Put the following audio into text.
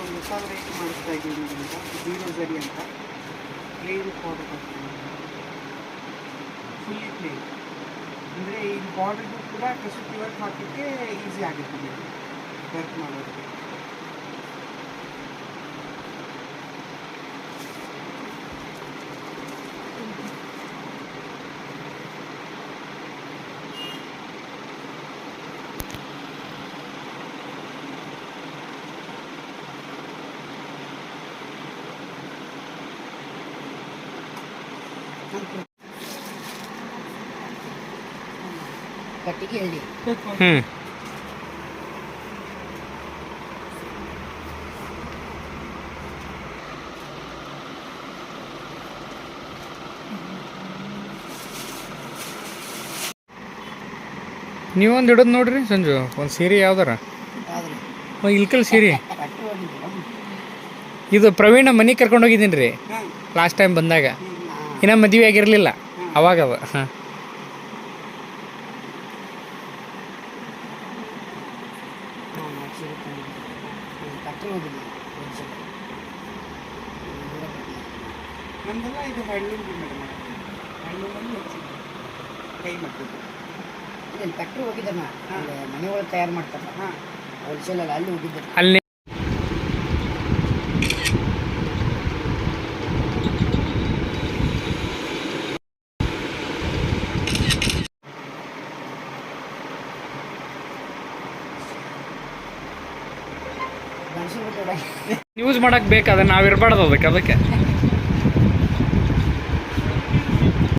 ಒಂದು ಹೊಸ ವೆರೈಟಿ ಮಾಡಿಸ್ತಾ ಇದ್ದೀನಿ ಅಂತ, ಜೀರೋ ಝರಿ ಅಂತ. ಪ್ಲೇನ್ ಬಾರ್ಡರ್ ಬರ್ತೀನಿ ಫುಲ್ಲಿ ಪ್ಲೇನ್ ಅಂದರೆ ಈ ಬಾರ್ಡರ್ಗೂ ಕೂಡ ಕಸೂತಿ ವರ್ಕ್ ಹಾಕಲಿಕ್ಕೆ ಈಸಿ ಆಗುತ್ತೆ ವರ್ಕ್ ಮಾಡೋದಕ್ಕೆ. ಕಟ್ಟಿಗೆ ಹೇಳಿ ಹ್ಞೂ ನೀವೊಂದು ಹಿಡಿದು ನೋಡ್ರಿ ಸಂಜು ಒಂದು ಸೀರೆ ಯಾವ್ದಾರ? ಇಲ್ಕಲ್ ಸೀರೆ. ಇದು ಪ್ರವೀಣ ಮನೆಗೆ ಕರ್ಕೊಂಡು ಹೋಗಿದ್ದೀನಿ ರೀ ಲಾಸ್ಟ್ ಟೈಮ್ ಬಂದಾಗ. ಇನ್ನೂ ಮದುವೆ ಆಗಿರಲಿಲ್ಲ. ಅವಾಗ ಅವ ಹಾಂ. ನಮ್ದೆಲ್ಲ ಇದು ಹ್ಯಾಂಡ್ಲೂಮ್ ಮೇಡಮ್. ಹ್ಯಾಂಡ್ಲೂಮಲ್ಲಿ ಹೆಚ್ಚು ಕೈ ಮಟ್ಟದ್ದು ಇಲ್ಲಿ ಫ್ಯಾಕ್ಟ್ರಿ ಹೋಗಿದ್ದಮ್ಮ ಅಲ್ಲಿ ಮನೆ ಒಳಗೆ ತಯಾರು ಮಾಡ್ತಾರಲ್ಲ? ಹಾಂ. ಹೋಲ್ಸೇಲಲ್ಲಿ ಅಲ್ಲಿ ಹೋಗಿದ್ದೆ. ಅಲ್ಲಿ ಯೂಸ್ ಮಾಡಕ್ಕೆ ಬೇಕಾದ್ರೆ ನಾವ್ ನಾವು ಇರಬಾರ್ದು ಅದಕ್ಕೆ ಅದಕ್ಕೆ.